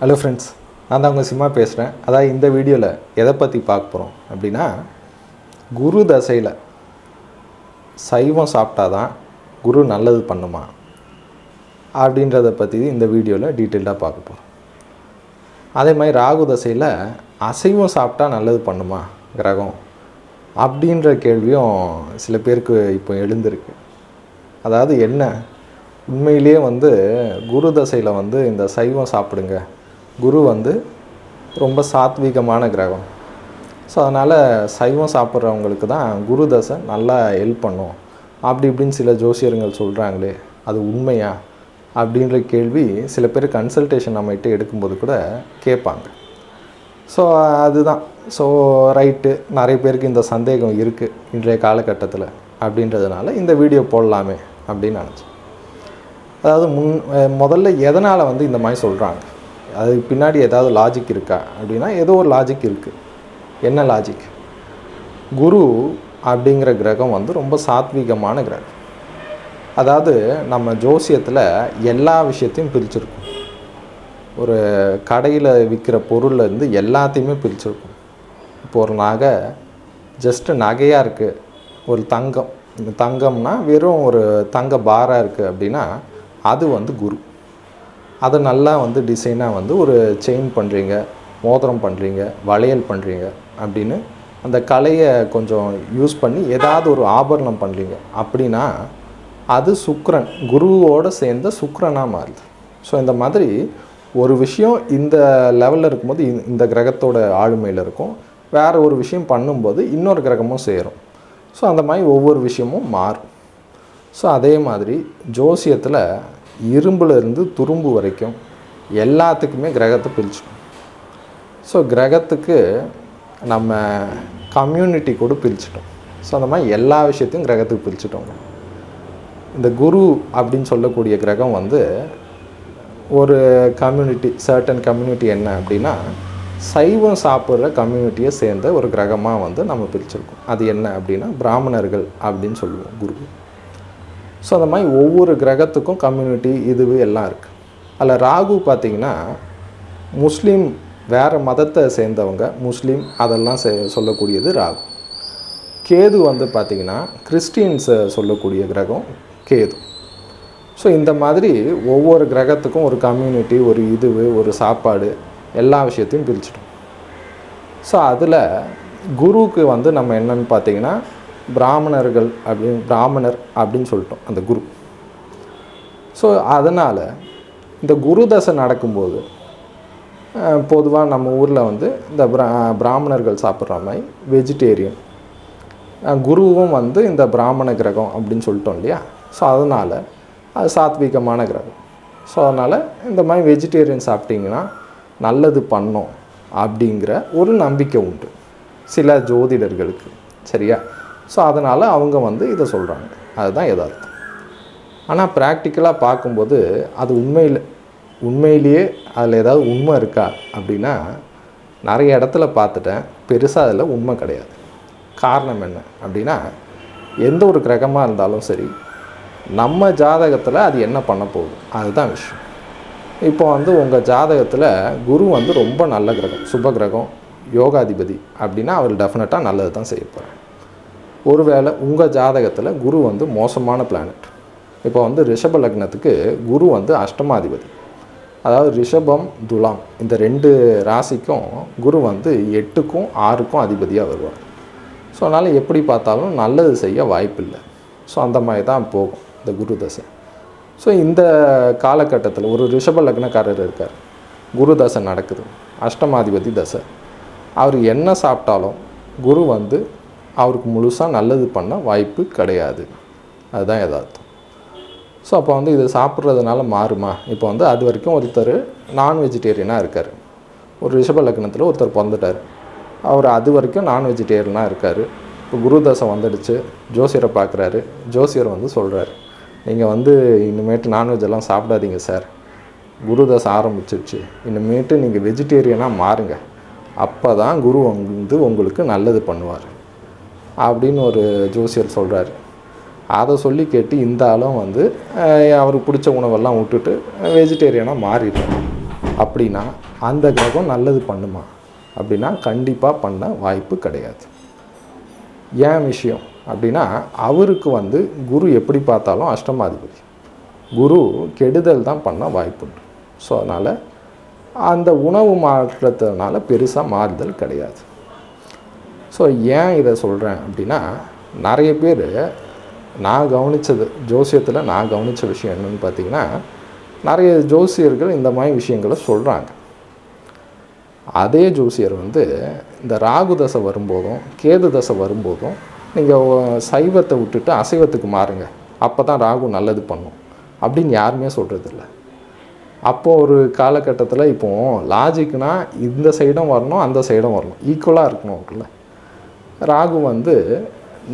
Hello friends நான் தான் உங்கள் சிம்மா பேசுகிறேன் அதாவது இந்த வீடியோவில் எதை பற்றி பார்க்க போகிறோம் அப்படின்னா குரு தசையில் சைவம் சாப்பிட்டா தான் குரு நல்லது பண்ணுமா அப்படின்றத பற்றி இந்த வீடியோவில் டீட்டெயில்டாக பார்க்க போகிறோம் அதே மாதிரி ராகு தசையில் அசைவம் சாப்பிட்டா நல்லது பண்ணுமா கிரகம் அப்படின்ற கேள்வியும் சில பேருக்கு இப்போ எழுந்திருக்கு. அதாவது என்ன? உண்மையிலேயே வந்து குரு தசையில் வந்து இந்த சைவம் சாப்பிடுங்க குரு வந்து ரொம்ப சாத்வீகமான கிரகம். ஸோ அதனால் சைவம் சாப்பிட்றவங்களுக்கு தான் குரு தசை நல்லா ஹெல்ப் பண்ணும். அப்படி இப்படின்னு சில ஜோசியர்கள் சொல்கிறாங்களே அது உண்மையா? அப்படின்ற கேள்வி சில பேர் கன்சல்டேஷன் நம்மகிட்ட எடுக்கும்போது கூட கேட்பாங்க. ஸோ அதுதான். ஸோ ரைட்டு நிறைய பேருக்கு இந்த சந்தேகம் இருக்குது இன்றைய காலகட்டத்தில் அப்படின்றதுனால இந்த வீடியோ போடலாமே அப்படின்னு நினச்சேன். அதாவது முன் முதல்ல எதனால் வந்து இந்த மாதிரி சொல்கிறாங்க அதுக்கு பின்னாடி ஏதாவது லாஜிக் இருக்கா? அப்படின்னா ஏதோ ஒரு லாஜிக் இருக்குது என்ன லாஜிக் குரு அப்படிங்கிற கிரகம் வந்து ரொம்ப சாத்வீகமான கிரகம். அதாவது நம்ம ஜோசியத்தில் எல்லா விஷயத்தையும் பிரிச்சிருக்கோம். ஒரு கடையில் விற்கிற பொருள்லேருந்து எல்லாத்தையுமே பிரிச்சிருக்கோம். இப்போ ஒரு நகை ஜஸ்ட்டு நகையாக இருக்குது ஒரு தங்கம். இந்த தங்கம்னா வெறும் ஒரு தங்க பாராக இருக்குது அப்படின்னா அது வந்து குரு. அதை நல்லா வந்து டிசைனாக வந்து ஒரு செயின் பண்ணுறீங்க மோதிரம் பண்ணுறீங்க வளையல் பண்ணுறீங்க அப்படின்னு அந்த கலையை கொஞ்சம் யூஸ் பண்ணி ஏதாவது ஒரு ஆபரணம் பண்ணுறீங்க அப்படின்னா அது சுக்ரன் குருவோடு சேர்ந்த சுக்ரனாக மாறுது. ஸோ இந்த மாதிரி ஒரு விஷயம் இந்த லெவலில் இருக்கும்போது இந்த- இந்த கிரகத்தோட ஆளுமையில் இருக்கும். வேறு ஒரு விஷயம் பண்ணும்போது இன்னொரு கிரகமும் சேரும். ஸோ அந்த மாதிரி ஒவ்வொரு விஷயமும் மாறும். ஸோ அதே மாதிரி ஜோசியத்தில் இரும்புலேருந்து துரும்பு வரைக்கும் எல்லாத்துக்குமே கிரகத்தை பிரிச்சுக்கணும் ஸோ கிரகத்துக்கு நம்ம கம்யூனிட்டி கூட பிரிச்சிட்டோம். ஸோ அந்த மாதிரி எல்லா விஷயத்தையும் கிரகத்துக்கு பிரிச்சிட்டோங்க இந்த குரு அப்படின்னு சொல்லக்கூடிய கிரகம் வந்து ஒரு கம்யூனிட்டி சர்டன் கம்யூனிட்டி என்ன அப்படின்னா சைவம் சாப்பிட்ற கம்யூனிட்டியை சேர்ந்த ஒரு கிரகமாக வந்து நம்ம பிரிச்சிருக்கோம். அது என்ன அப்படின்னா பிராமணர்கள் அப்படின்னு சொல்லுவோம் குரு. ஸோ அந்த மாதிரி ஒவ்வொரு கிரகத்துக்கும் கம்யூனிட்டி இதுவு எல்லாம் இருக்குது அதில் ராகு பார்த்திங்கன்னா முஸ்லீம் வேறு மதத்தை சேர்ந்தவங்க முஸ்லீம் அதெல்லாம் செ சொல்லக்கூடியது ராகு. கேது வந்து பார்த்திங்கன்னா கிறிஸ்டியன்ஸை சொல்லக்கூடிய கிரகம் கேது. ஸோ இந்த மாதிரி ஒவ்வொரு கிரகத்துக்கும் ஒரு கம்யூனிட்டி ஒரு இதுவு ஒரு சாப்பாடு எல்லா விஷயத்தையும் பிரிச்சிட்டோம் ஸோ அதில் குருவுக்கு வந்து நம்ம என்னன்னு பார்த்திங்கன்னா பிராமணர்கள் அப்படின்னு பிராமணர் அப்படின்னு சொல்லிட்டோம் அந்த குரு. ஸோ அதனால் இந்த குரு தசை நடக்கும்போது பொதுவாக நம்ம ஊரில் வந்து இந்த பிரா பிராமணர்கள் சாப்பிட்ற மாதிரி வெஜிடேரியன் குருவும் வந்து இந்த பிராமண கிரகம் அப்படின்னு சொல்லிட்டோம் இல்லையா? ஸோ அதனால் அது சாத்விகமான கிரகம். ஸோ அதனால் இந்த மாதிரி வெஜிடேரியன் சாப்பிட்டிங்கன்னா நல்லது பண்ணோம் அப்படிங்கிற ஒரு நம்பிக்கை உண்டு. சில ஜோதிடர்களுக்கு சரியா? ஸோ அதனால் அவங்க வந்து இதை சொல்கிறாங்க அதுதான் எதார்த்தம். ஆனால் ப்ராக்டிக்கலாக பார்க்கும்போது அது உண்மையில் உண்மையிலேயே அதில் ஏதாவது உண்மை இருக்கா அப்படின்னா நிறைய இடத்துல பார்த்துட்டேன். பெருசாக அதில் உண்மை கிடையாது. காரணம் என்ன அப்படின்னா எந்த ஒரு கிரகமாக இருந்தாலும் சரி நம்ம ஜாதகத்தில் அது என்ன பண்ண போகுது? அதுதான் விஷயம். இப்போ வந்து உங்கள் ஜாதகத்தில் குரு வந்து ரொம்ப நல்ல கிரகம் சுப கிரகம் யோகாதிபதி அப்படின்னா அவர் டெஃபினட்டாக நல்லது தான் செய்ய போகிறார் ஒருவேளை உங்கள் ஜாதகத்தில் குரு வந்து மோசமான பிளானட் இப்போ வந்து ரிஷப லக்னத்துக்கு குரு வந்து அஷ்டமாதிபதி. அதாவது ரிஷபம் துலாம் இந்த ரெண்டு ராசிக்கும் குரு வந்து எட்டுக்கும் ஆறுக்கும் அதிபதியாக வருவார். ஸோ அதனால் எப்படி பார்த்தாலும் நல்லது செய்ய வாய்ப்பில்லை. ஸோ அந்த மாதிரி தான் போகும் இந்த குரு தசை. ஸோ இந்த காலகட்டத்தில் ஒரு ரிஷப லக்னக்காரர் இருக்கார். குரு தசை நடக்குது. அஷ்டமாதிபதி தசை. அவர் என்ன சாப்பிட்டாலும் குரு வந்து அவருக்கு முழுசாக நல்லது பண்ண வாய்ப்பு கிடையாது. அதுதான் எதார்த்தம் ஸோ அப்போ வந்து இதை சாப்பிட்றதுனால மாறுமா? இப்போ வந்து அது வரைக்கும் ஒருத்தர் நான் வெஜிடேரியனாக இருக்கார். ஒரு ரிஷப லக்னத்தில் ஒருத்தர் பிறந்துட்டார். அவர் அது வரைக்கும் நான் வெஜிடேரியனாக இருக்கார். இப்போ குருதசை வந்துடுச்சு. ஜோசியரை பார்க்குறாரு ஜோசியர் வந்து சொல்கிறாரு நீங்கள் வந்து இனிமேட்டு நான்வெஜ் எல்லாம் சாப்பிடாதீங்க சார் குருதசை ஆரம்பிச்சிருச்சு. இனிமேட்டு நீங்கள் வெஜிடேரியனாக மாறுங்க. அப்போ தான் குரு வந்து உங்களுக்கு நல்லது பண்ணுவார். அப்படின்னு ஒரு ஜோசியர் சொல்கிறாரு அதை சொல்லி கேட்டு இந்த ஆளும் வந்து அவருக்கு பிடிச்ச உணவெல்லாம் விட்டுட்டு வெஜிடேரியனாக மாறிடுறாரு அப்படின்னா அந்த கிரகம் நல்லது பண்ணுமா? அப்படின்னா கண்டிப்பாக பண்ண வாய்ப்பு கிடையாது. ஏன் விஷயம்? அப்படின்னா அவருக்கு வந்து குரு எப்படி பார்த்தாலும் அஷ்டமாதிபதி. குரு கெடுதல் தான் பண்ண வாய்ப்புண்டு ஸோ அதனால் அந்த உணவு மாற்றத்தினால பெருசாக மாறுதல் கிடையாது. ஸோ ஏன் இதை சொல்கிறேன் அப்படின்னா நிறைய பேர் நான் கவனித்தது ஜோசியத்தில் நான் கவனித்த விஷயம் என்னென்னு பார்த்தீங்கன்னா நிறைய ஜோசியர்கள் இந்த மாதிரி விஷயங்களை சொல்கிறாங்க. அதே ஜோசியர் வந்து இந்த ராகு தசை வரும்போதும் கேது தசை வரும்போதும் நீங்கள் சைவத்தை விட்டுட்டு அசைவத்துக்கு மாறுங்க. அப்போ தான் ராகு நல்லது பண்ணும் அப்படின்னு யாருமே சொல்கிறதில்ல. அப்போது ஒரு காலகட்டத்தில் இப்போது லாஜிக்னால் இந்த சைடும் வரணும் அந்த சைடும் வரணும். ஈக்குவலாக இருக்கணும் இருக்குல்ல ராகு வந்து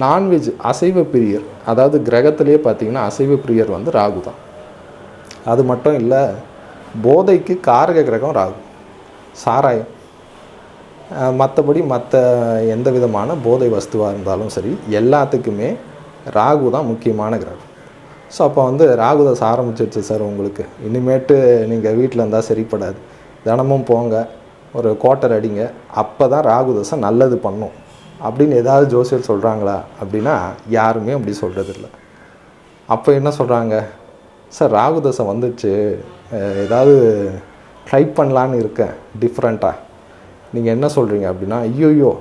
நான்வெஜ் அசைவ பிரியர். அதாவது கிரகத்திலே பார்த்தீங்கன்னா அசைவ பிரியர் வந்து ராகு தான். அது மட்டும் இல்லை போதைக்கு காரக கிரகம் ராகு. சாராயம். மற்றபடி மற்ற எந்த விதமான போதை வஸ்துவாக இருந்தாலும் சரி எல்லாத்துக்குமே ராகு தான் முக்கியமான கிரகம். ஸோ அப்போ வந்து ராகுதஸ் ஆரம்பிச்சிருச்சு சார் உங்களுக்கு. இனிமேட்டு நீங்கள் வீட்டில் இருந்தால் சரிப்படாது. தினமும் போங்க. ஒரு குவார்ட்டர் அடிங்க. அப்போ தான் ராகுதசை நல்லது பண்ணும். அப்படின்னு ஏதாவது ஜோசியர் சொல்கிறாங்களா அப்படின்னா யாருமே அப்படி சொல்கிறதில்ல அப்போ என்ன சொல்கிறாங்க சார் ராகு தசை வந்துச்சு. ஏதாவது ட்ரை பண்ணலான்னு இருக்கேன். டிஃப்ரெண்ட்டாக நீங்கள் என்ன சொல்கிறீங்க அப்படின்னா ஐயோயோ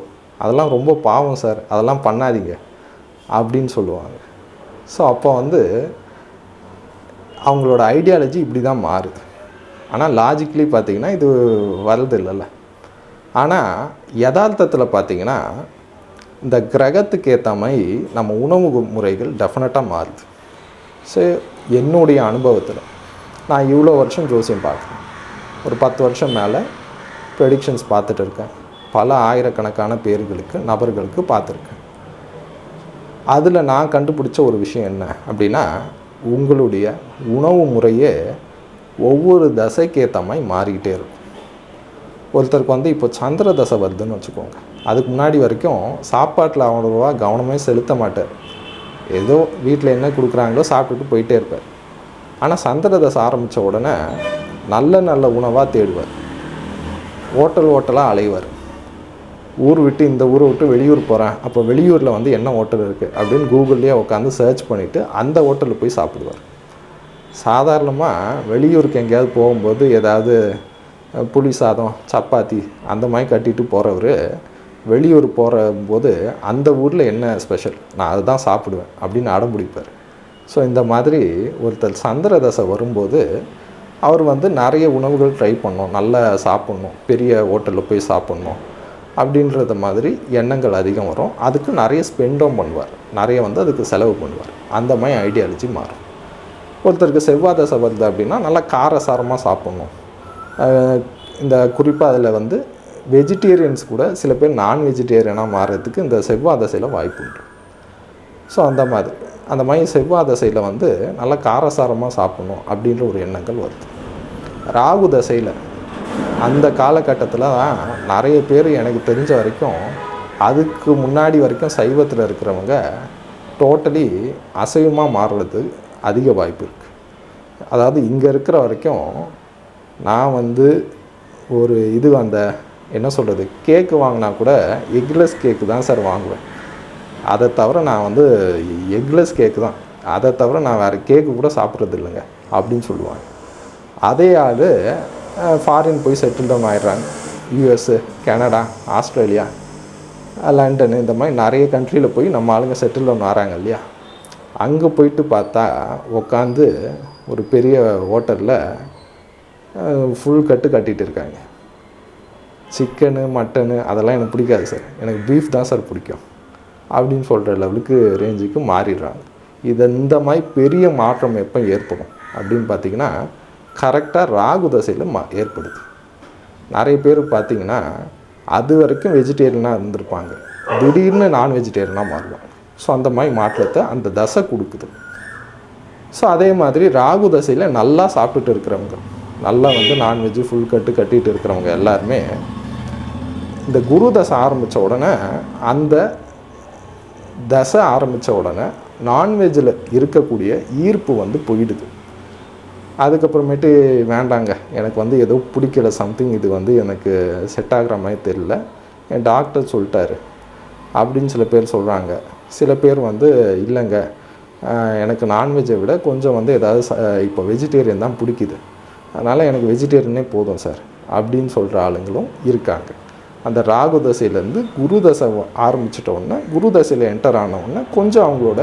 அதெல்லாம் ரொம்ப பாவம் சார். அதெல்லாம் பண்ணாதீங்க. அப்படின்னு சொல்லுவாங்க. ஸோ அப்போ வந்து அவங்களோட ஐடியாலஜி இப்படி தான் மாறுது. ஆனால் லாஜிக்கலி பார்த்தீங்கன்னா இது வரது இல்லைல்ல. ஆனால் யதார்த்தத்தில் பார்த்தீங்கன்னா இந்த கிரகத்துக்கு ஏற்ற மாதிரி நம்ம உணவு முறைகள் டெஃபினட்டாக மாறுது. ஸோ என்னுடைய அனுபவத்தில் நான் இவ்வளோ வருஷம் ஜோசியம் பார்க்குறேன். ஒரு பத்து வருஷம் மேலே ப்ரெடிக்ஷன்ஸ் பார்த்துட்டு இருக்கேன். பல ஆயிரக்கணக்கான பேர்களுக்கு நபர்களுக்கு பார்த்துருக்கேன். அதில் நான் கண்டுபிடிச்ச ஒரு விஷயம் என்ன அப்படின்னா உங்களுடைய உணவு முறையே ஒவ்வொரு தசைக்கேற்ற மாதிரி மாறிக்கிட்டே இருக்கும். ஒருத்தருக்கு வந்து இப்போ சந்திர தசை வருதுன்னு வச்சுக்கோங்க. அதுக்கு முன்னாடி வரைக்கும் சாப்பாட்டில் அவ்வளோவா கவனமே செலுத்த மாட்டார். ஏதோ வீட்டில் என்ன கொடுக்குறாங்களோ சாப்பிட்டுட்டு போயிட்டே இருப்பார். ஆனால் சந்திர தசை ஆரம்பித்த உடனே நல்ல நல்ல உணவாக தேடுவார். ஹோட்டல் ஹோட்டலாக அலைவார். ஊர் விட்டு இந்த ஊரை விட்டு வெளியூர் போகிறேன் அப்போ வெளியூரில் வந்து என்ன ஹோட்டல் இருக்குது அப்படின்னு கூகுள்லேயே உட்காந்து சர்ச் பண்ணிவிட்டு அந்த ஹோட்டலில் போய் சாப்பிடுவார். சாதாரணமாக வெளியூருக்கு எங்கேயாவது போகும்போது ஏதாவது புளி சாதம் சப்பாத்தி அந்த மாதிரி கட்டிட்டு போகிறவர் வெளியூர் போகிற போது அந்த ஊரில் என்ன ஸ்பெஷல் நான் அதுதான் சாப்பிடுவேன் அப்படின்னு அடம்பிடிப்பார் ஸோ இந்த மாதிரி ஒருத்தர் சந்திர தசை வரும்போது அவர் வந்து நிறைய உணவுகள் ட்ரை பண்ணணும் நல்லா சாப்பிட்ணும். பெரிய ஹோட்டலில் போய் சாப்பிட்ணும். அப்படின்றத மாதிரி எண்ணங்கள் அதிகம் வரும். அதுக்கு நிறைய ஸ்பெண்டும் பண்ணுவார். நிறைய வந்து அதுக்கு செலவு பண்ணுவார். அந்த மாதிரி ஐடியாலஜி மாறும். ஒருத்தருக்கு செவ்வாய் தசை வருது அப்படின்னா நல்லா காரசாரமாக சாப்பிட்ணும். இந்த குறிப்பாக அதில் வந்து வெஜிடேரியன்ஸ் கூட சில பேர் நான் வெஜிடேரியனாக மாறுறதுக்கு இந்த செவ்வாய் தசையில் வாய்ப்பு உண்டு. ஸோ அந்த மாதிரி அந்த மாதிரி செவ்வாய் தசையில் வந்து நல்லா காரசாரமாக சாப்பிடணும் அப்படின்ற ஒரு எண்ணங்கள் வருது. ராகு தசையில் அந்த காலகட்டத்தில் தான் நிறைய பேர் எனக்கு தெரிஞ்ச வரைக்கும் அதுக்கு முன்னாடி வரைக்கும் சைவத்தில் இருக்கிறவங்க டோட்டலி அசைவமாக மாறுறது அதிக வாய்ப்பு இருக்குது அதாவது இங்கே இருக்கிற வரைக்கும் நான் வந்து ஒரு இது அந்த என்ன சொல்கிறது கேக்கு வாங்கினா கூட எக்லெஸ் கேக்கு தான் சார் வாங்குவேன். அதை தவிர நான் வந்து எக்லெஸ் கேக்கு தான். அதை தவிர நான் வேறு கேக்கு கூட சாப்பிட்றது இல்லைங்க அப்படின்னு சொல்லுவாங்க. அதே ஆள் ஃபாரின் போய் செட்டில் டவுன் ஆயிடுறாங்க. யூஎஸ்ஸு கனடா ஆஸ்திரேலியா லண்டன் இந்த மாதிரி நிறைய கண்ட்ரியில் போய் நம்ம ஆளுங்க செட்டில் டவுன் ஆகிறாங்க இல்லையா? அங்கே போயிட்டு பார்த்தா உட்காந்து ஒரு பெரிய ஹோட்டலில் ஃபுல் கட்டு கட்டிகிட்டு இருக்காங்க. சிக்கனு மட்டனு அதெல்லாம் எனக்கு பிடிக்காது சார். எனக்கு பீஃப் தான் சார் பிடிக்கும். அப்படின்னு சொல்கிற லெவலுக்கு ரேஞ்சுக்கு மாறிடுறாங்க. இது இந்த மாதிரி பெரிய மாற்றம் எப்போ ஏற்படும் அப்படின்னு பார்த்தீங்கன்னா கரெக்டாக ராகு தசையில் மா ஏற்படுது. நிறைய பேர் பார்த்தீங்கன்னா அது வரைக்கும் வெஜிடேரியனாக இருந்திருப்பாங்க. திடீர்னு நான் வெஜிடேரியனாக மாறுவாங்க. ஸோ அந்த மாதிரி மாற்றத்தை அந்த தசை கொடுக்குது. ஸோ அதே மாதிரி ராகு தசையில் நல்லா சாப்பிட்டுட்டு இருக்கிறவங்க நல்லா வந்து நான்வெஜ் ஃபுல் கட்டு கட்டிகிட்டு இருக்கிறவங்க எல்லாருமே இந்த குரு தசை ஆரம்பித்த உடனே அந்த தசை ஆரம்பித்த உடனே நான்வெஜ்ஜில் இருக்கக்கூடிய ஈர்ப்பு வந்து போயிடுது. அதுக்கப்புறமேட்டு வேண்டாங்க எனக்கு வந்து ஏதோ பிடிக்கல சம்திங் இது வந்து எனக்கு செட் ஆகிற மாதிரி தெரியல. என் டாக்டர் சொல்லிட்டாரு. அப்படின்னு சில பேர் சொல்கிறாங்க சில பேர் வந்து இல்லைங்க எனக்கு நான்வெஜ்ஜை விட கொஞ்சம் வந்து ஏதாவது ச இப்போ வெஜிடேரியன் தான் பிடிக்குது. அதனால் எனக்கு வெஜிடேரியனே போதும் சார் அப்படின்னு சொல்கிற ஆளுங்களும் இருக்காங்க. அந்த ராகு தசையிலேருந்து குரு தசை ஆரம்பிச்சிட்ட உடனே குரு தசையில் என்டர் ஆனவுடனே கொஞ்சம் அவங்களோட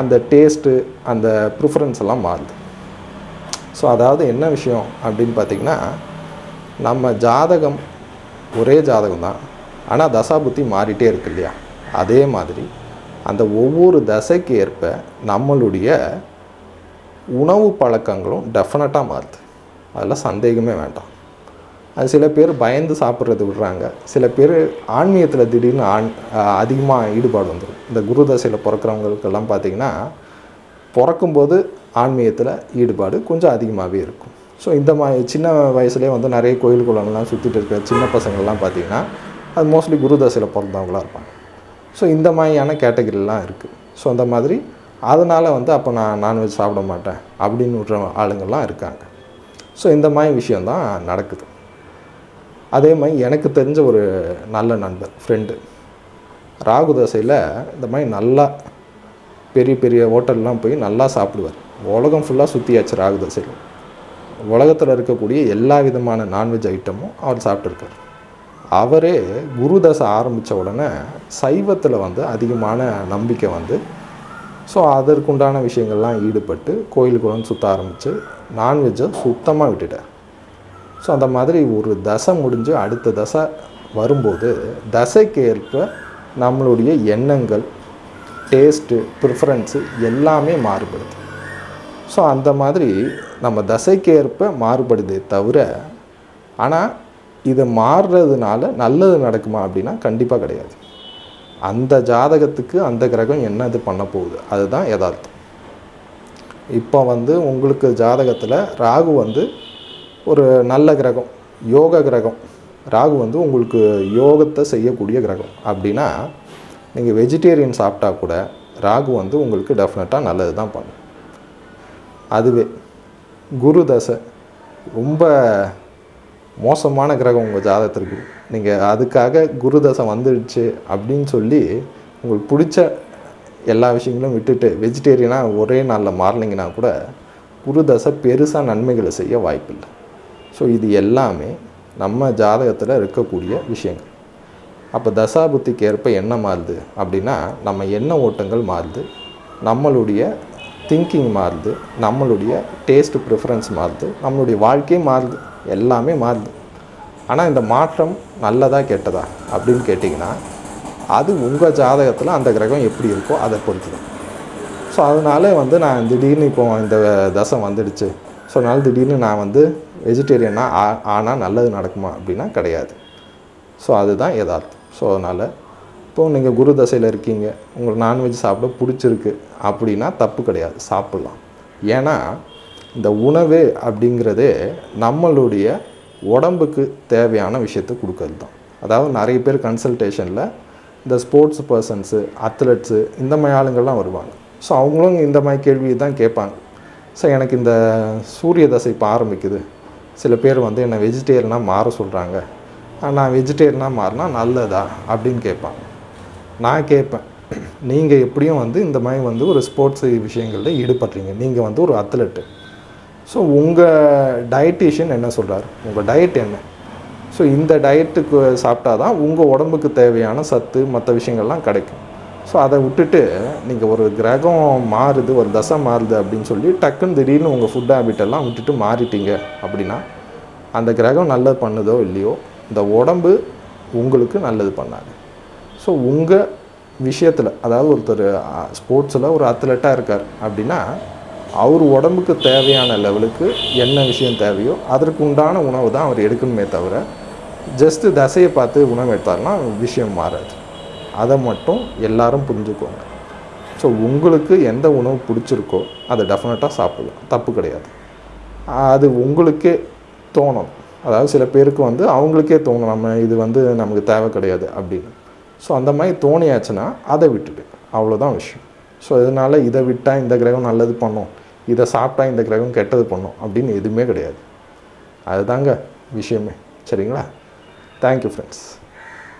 அந்த டேஸ்ட்டு அந்த ப்ரிஃபரன்ஸ் எல்லாம் மாறுது. ஸோ அதாவது என்ன விஷயம் அப்படின்னு பார்த்தீங்கன்னா நம்ம ஜாதகம் ஒரே ஜாதகம் தான். ஆனால் தசாபுத்தி மாறிட்டே இருக்கு இல்லையா? அதே மாதிரி அந்த ஒவ்வொரு தசைக்கு ஏற்ப நம்மளுடைய உணவு பழக்கங்களும் டெஃபினட்டாக மாறுது. அதில் சந்தேகமே வேண்டாம். அது சில பேர் பயந்து சாப்பிட்றது விடுறாங்க. சில பேர் ஆன்மீகத்தில் திடீர்னு ஆண் அதிகமாக ஈடுபாடு வந்துடும் இந்த குரு தசையில் பிறக்கிறவங்களுக்கெல்லாம் பார்த்திங்கன்னா பிறக்கும்போது ஆன்மீகத்தில் ஈடுபாடு கொஞ்சம் அதிகமாகவே இருக்கும். ஸோ இந்த மாதிரி சின்ன வயசுலேயே வந்து நிறைய கோயில் குளம்லாம் சுற்றிட்டு இருக்கிற சின்ன பசங்கள்லாம் பார்த்திங்கன்னா அது மோஸ்ட்லி குரு தசையில் பிறந்தவங்களாக இருப்பாங்க. ஸோ இந்த மாதிரியான கேட்டகரிலாம் இருக்குது ஸோ அந்த மாதிரி அதனால் வந்து அப்போ நான் நான்வெஜ் சாப்பிட மாட்டேன் அப்படின்னு விட்ற ஆளுங்கள்லாம் இருக்காங்க. ஸோ இந்த மாதிரி விஷயந்தான் நடக்குது. அதே மாதிரி எனக்கு தெரிஞ்ச ஒரு நல்ல நண்பர் ஃப்ரெண்டு ராகு தசையில் இந்த மாதிரி நல்லா பெரிய பெரிய ஹோட்டல்லாம் போய் நல்லா சாப்பிடுவார். உலகம் ஃபுல்லாக சுற்றியாச்சு ராகு தசையில். உலகத்தில் இருக்கக்கூடிய எல்லா விதமான நான்வெஜ் ஐட்டமும் அவர் சாப்பிட்ருக்கார் அவரே குரு தசை ஆரம்பித்த உடனே சைவத்தில் வந்து அதிகமான நம்பிக்கை வந்து ஸோ அதற்குண்டான விஷயங்கள்லாம் ஈடுபட்டு கோயிலுக்கு வந்து சுற்ற ஆரம்பித்து நான்வெஜ்ஜை சுத்தமாக விட்டுட்டார். ஸோ அந்த மாதிரி ஒரு தசை முடிஞ்சு அடுத்த தசை வரும்போது தசைக்கு ஏற்ப நம்மளுடைய எண்ணங்கள் டேஸ்ட்டு ப்ரிஃபரன்ஸு எல்லாமே மாறுபடுது. ஸோ அந்த மாதிரி நம்ம தசைக்கு ஏற்ப மாறுபடுதே தவிர ஆனால் இது மாறுறதுனால நல்லது நடக்குமா அப்படின்னா கண்டிப்பாக கிடையாது. அந்த ஜாதகத்துக்கு அந்த கிரகம் என்ன இது பண்ண போகுது? அதுதான் யதார்த்தம். இப்போ வந்து உங்களுக்கு ஜாதகத்தில் ராகு வந்து ஒரு நல்ல கிரகம் யோக கிரகம். ராகு வந்து உங்களுக்கு யோகத்தை செய்யக்கூடிய கிரகம். அப்படின்னா நீங்கள் வெஜிடேரியன் சாப்பிட்டா கூட ராகு வந்து உங்களுக்கு டெஃபினட்டாக நல்லது தான் பண்ணும். அதுவே குரு தசை ரொம்ப மோசமான கிரகம் உங்கள் ஜாதகத்திற்கு. நீங்கள் அதுக்காக குரு தசை வந்துடுச்சு அப்படின்னு சொல்லி உங்களுக்கு பிடிச்ச எல்லா விஷயங்களும் விட்டுட்டு வெஜிடேரியனாக ஒரே நாளில் மாறினீங்கன்னா கூட குரு தசை பெருசாக நன்மைகளை செய்ய வாய்ப்பில்லை. ஸோ இது எல்லாமே நம்ம ஜாதகத்தில் இருக்கக்கூடிய விஷயங்கள். அப்போ தசாபுத்திக்கு ஏற்ப என்ன மாறுது அப்படின்னா நம்ம எண்ண ஓட்டங்கள் மாறுது நம்மளுடைய திங்கிங் மாறுது நம்மளுடைய டேஸ்ட் ப்ரிஃபரன்ஸ் மாறுது நம்மளுடைய வாழ்க்கையும் மாறுது எல்லாமே மாறுது. ஆனால் இந்த மாற்றம் நல்லதா கெட்டதா அப்படின்னு கேட்டிங்கன்னா அது உங்கள் ஜாதகத்தில் அந்த கிரகம் எப்படி இருக்கோ அதை பொறுத்து தான் ஸோ அதனால வந்து நான் திடீர்னு இப்போ இந்த தசை வந்துடுச்சு ஸோ அதனால் திடீர்னு நான் வந்து வெஜிடேரியனாக ஆ ஆனால் நல்லது நடக்குமா அப்படின்னா கிடையாது. ஸோ அதுதான் யதார்த்தம். ஸோ அதனால் இப்போது நீங்கள் குரு தசையில் இருக்கீங்க உங்களுக்கு நான்வெஜ் சாப்பிட பிடிச்சிருக்கு அப்படின்னா தப்பு கிடையாது. சாப்பிட்லாம். ஏன்னா இந்த உணவு அப்படிங்கிறதே நம்மளுடைய உடம்புக்கு தேவையான விஷயத்தை கொடுக்கறது தான் அதாவது நிறைய பேர் கன்சல்டேஷனில் இந்த ஸ்போர்ட்ஸ் பர்சன்ஸு அத்லெட்ஸு இந்த மாதிரி ஆளுங்கள்லாம் வருவாங்க. ஸோ அவங்களும் இந்த மாதிரி கேள்வி தான் கேட்பாங்க. ஸோ எனக்கு இந்த சூரிய தசை இப்போ ஆரம்பிக்குது. சில பேர் வந்து என்னை வெஜிடேரியனாக மாற சொல்கிறாங்க நான் வெஜிடேரியனாக மாறினா நல்லதா? அப்படின்னு கேட்பாங்க. நான் கேட்பேன். நீங்கள் எப்படியும் வந்து இந்த மாதிரி வந்து ஒரு ஸ்போர்ட்ஸ் விஷயங்களில் ஈடுபடுறீங்க. நீங்கள் வந்து ஒரு அத்லெட்டு ஸோ உங்கள் டயட்டீஷியன் என்ன சொல்கிறார் உங்கள் டயட் என்ன? ஸோ இந்த டயட்டுக்கு சாப்பிட்டா தான் உங்கள் உடம்புக்கு தேவையான சத்து மற்ற விஷயங்கள்லாம் கிடைக்கும். ஸோ அதை விட்டுட்டு நீங்கள் ஒரு கிரகம் மாறுது ஒரு தசை மாறுது அப்படின்னு சொல்லி டக்குன்னு திடீர்னு உங்கள் ஃபுட் ஹேபிட்டெல்லாம் விட்டுட்டு மாறிட்டீங்க அப்படின்னா அந்த கிரகம் நல்லது பண்ணுதோ இல்லையோ இந்த உடம்பு உங்களுக்கு நல்லது பண்ணாது. ஸோ உங்கள் விஷயத்தில் அதாவது ஒருத்தர் ஸ்போர்ட்ஸில் ஒரு அத்லெட்டாக இருக்கார் அப்படின்னா அவர் உடம்புக்கு தேவையான லெவலுக்கு என்ன விஷயம் தேவையோ அதற்கு உண்டான உணவு தான் அவர் எடுக்கணுமே தவிர ஜஸ்ட்டு தசையை பார்த்து உணவு எடுத்தாருன்னா விஷயம் மாறாது. அதை மட்டும் எல்லாரும் புரிஞ்சுக்கோங்க. ஸோ உங்களுக்கு எந்த உணவு பிடிச்சிருக்கோ அதை டெஃபினட்டாக சாப்பிடலாம். தப்பு கிடையாது. அது உங்களுக்கே தோணும். அதாவது சில பேருக்கு வந்து அவங்களுக்கே தோணும் நம்ம இது வந்து நமக்கு தேவை கிடையாது அப்படின்னு. ஸோ அந்த மாதிரி தோணியாச்சுன்னா அதை விட்டுட்டு அவ்வளோதான் விஷயம். ஸோ இதனால் இதை விட்டால் இந்த கிரகம் நல்லது பண்ணும். இதை சாப்பிட்டா இந்த கிரகம் கெட்டது பண்ணும் அப்படின்னு எதுவுமே கிடையாது. அதுதாங்க விஷயமே. சரிங்களா? Thank you friends